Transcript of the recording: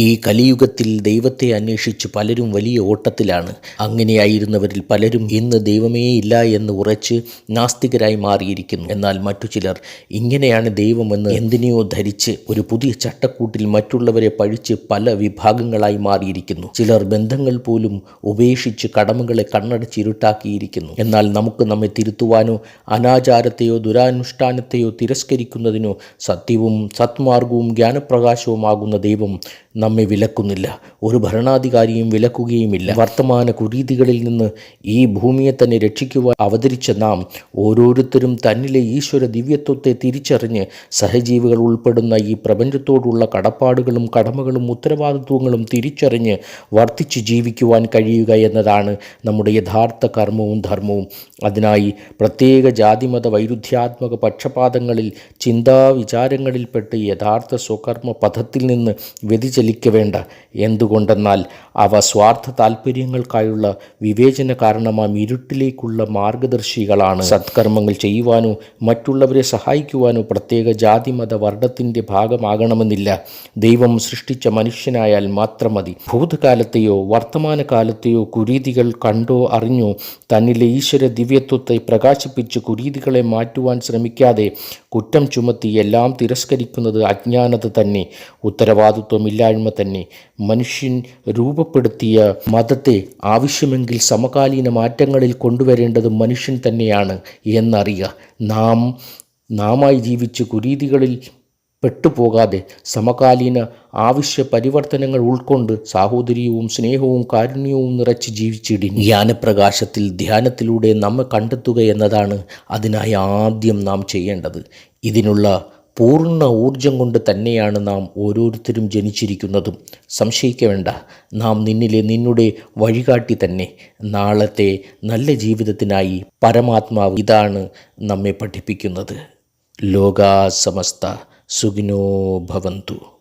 ഈ കലിയുഗത്തിൽ ദൈവത്തെ അന്വേഷിച്ച് പലരും വലിയ ഓട്ടത്തിലാണ്. അങ്ങനെയായിരുന്നവരിൽ പലരും ഇന്ന് ദൈവമേ ഇല്ല എന്ന് ഉറച്ച് നാസ്തികരായി മാറിയിരിക്കുന്നു. എന്നാൽ മറ്റു ചിലർ ഇങ്ങനെയാണ് ദൈവമെന്ന് എന്തിനെയോ ധരിച്ച് ഒരു പുതിയ ചട്ടക്കൂട്ടിൽ മറ്റുള്ളവരെ പഴിച്ച് പല വിഭാഗങ്ങളായി മാറിയിരിക്കുന്നു. ചിലർ ബന്ധങ്ങൾ പോലും ഉപേക്ഷിച്ച് കടമകളെ കണ്ണടച്ചിരുട്ടാക്കിയിരിക്കുന്നു. എന്നാൽ നമുക്ക് നമ്മെ തിരുത്തുവാനോ അനാചാരത്തെയോ ദുരാനുഷ്ഠാനത്തെയോ തിരസ്കരിക്കുന്നതിനോ സത്യവും സത്മാർഗവും ജ്ഞാനപ്രകാശവുമാകുന്ന ദൈവം നമ്മെ വിലക്കുന്നില്ല. ഒരു ഭരണാധികാരിയും വിലക്കുകയുമില്ല. വർത്തമാന കുരീതികളിൽ നിന്ന് ഈ ഭൂമിയെ തന്നെ രക്ഷിക്കുവാൻ അവതരിച്ച നാം ഓരോരുത്തരും തന്നിലെ ഈശ്വര ദിവ്യത്വത്തെ തിരിച്ചറിഞ്ഞ് സഹജീവികൾ ഉൾപ്പെടുന്ന ഈ പ്രപഞ്ചത്തോടുള്ള കടപ്പാടുകളും കടമകളും ഉത്തരവാദിത്വങ്ങളും തിരിച്ചറിഞ്ഞ് വർദ്ധിച്ച് ജീവിക്കുവാൻ കഴിയുക എന്നതാണ് നമ്മുടെ യഥാർത്ഥ കർമ്മവും ധർമ്മവും. അതിനായി പ്രത്യേക ജാതിമത വൈരുദ്ധ്യാത്മക പക്ഷപാതങ്ങളിൽ ചിന്താ വിചാരങ്ങളിൽപ്പെട്ട് യഥാർത്ഥ സ്വകർമ്മ പഥത്തിൽ നിന്ന് വ്യതിചലിക്ക വേണ്ട. എന്തുകൊണ്ടെന്നാൽ അവ സ്വാർത്ഥ താല്പര്യങ്ങൾക്കായുള്ള വിവേചന കാരണമാം ഇരുട്ടിലേക്കുള്ള മാർഗദർശികളാണ് സത്കർമ്മങ്ങൾ ചെയ്യുവാനോ മറ്റുള്ളവരെ സഹായിക്കുവാനോ പ്രത്യേക ജാതി മത വർണത്തിന്റെ ഭാഗമാകണമെന്നില്ല. ദൈവം സൃഷ്ടിച്ച മനുഷ്യനായാൽ മാത്രം മതി. ഭൂതകാലത്തെയോ വർത്തമാനകാലത്തെയോ കുരീതികൾ കണ്ടോ അറിഞ്ഞോ തന്നിലെ ഈശ്വര ദിവ്യത്വത്തെ പ്രകാശിപ്പിച്ച് കുരീതികളെ മാറ്റുവാൻ ശ്രമിക്കാതെ കുറ്റം ചുമത്തി എല്ലാം തിരസ്കരിക്കുന്നത് അജ്ഞാനത തന്നെ. ഉത്തരവാദിത്വമില്ലായ്മ തന്നെ മനുഷ്യൻ രൂപപ്പെടുത്തിയ മതത്തെ ആവശ്യമെങ്കിൽ സമകാലീന മാറ്റങ്ങളിൽ കൊണ്ടുവരേണ്ടത് മനുഷ്യൻ തന്നെയാണ് എന്നറിയുക. നാം നാമായി ജീവിച്ച് കുരീതികളിൽ പെട്ടുപോകാതെ സമകാലീന ആവശ്യ പരിവർത്തനങ്ങൾ ഉൾക്കൊണ്ട് സാഹോദര്യവും സ്നേഹവും കാരുണ്യവും നിറച്ച് ജീവിച്ചിടിൻ ജ്ഞാനപ്രകാശത്തിൽ ധ്യാനത്തിലൂടെ നമ്മെ കണ്ടെത്തുക എന്നതാണ് അതിനായി ആദ്യം നാം ചെയ്യേണ്ടത്. ഇതിനുള്ള പൂർണ ഊർജം കൊണ്ട് തന്നെയാണ് നാം ഓരോരുത്തരും ജനിച്ചിരിക്കുന്നതും. സംശയിക്കേണ്ട നാം നിന്നിലെ നിന്നുടെ വഴികാട്ടി തന്നെ നാളത്തെ നല്ല ജീവിതത്തിനായി പരമാത്മാവ് ഇതാണ് നമ്മെ പഠിപ്പിക്കുന്നത്. ലോകാ സമസ്ത സുഖിനോ ഭവന്തു.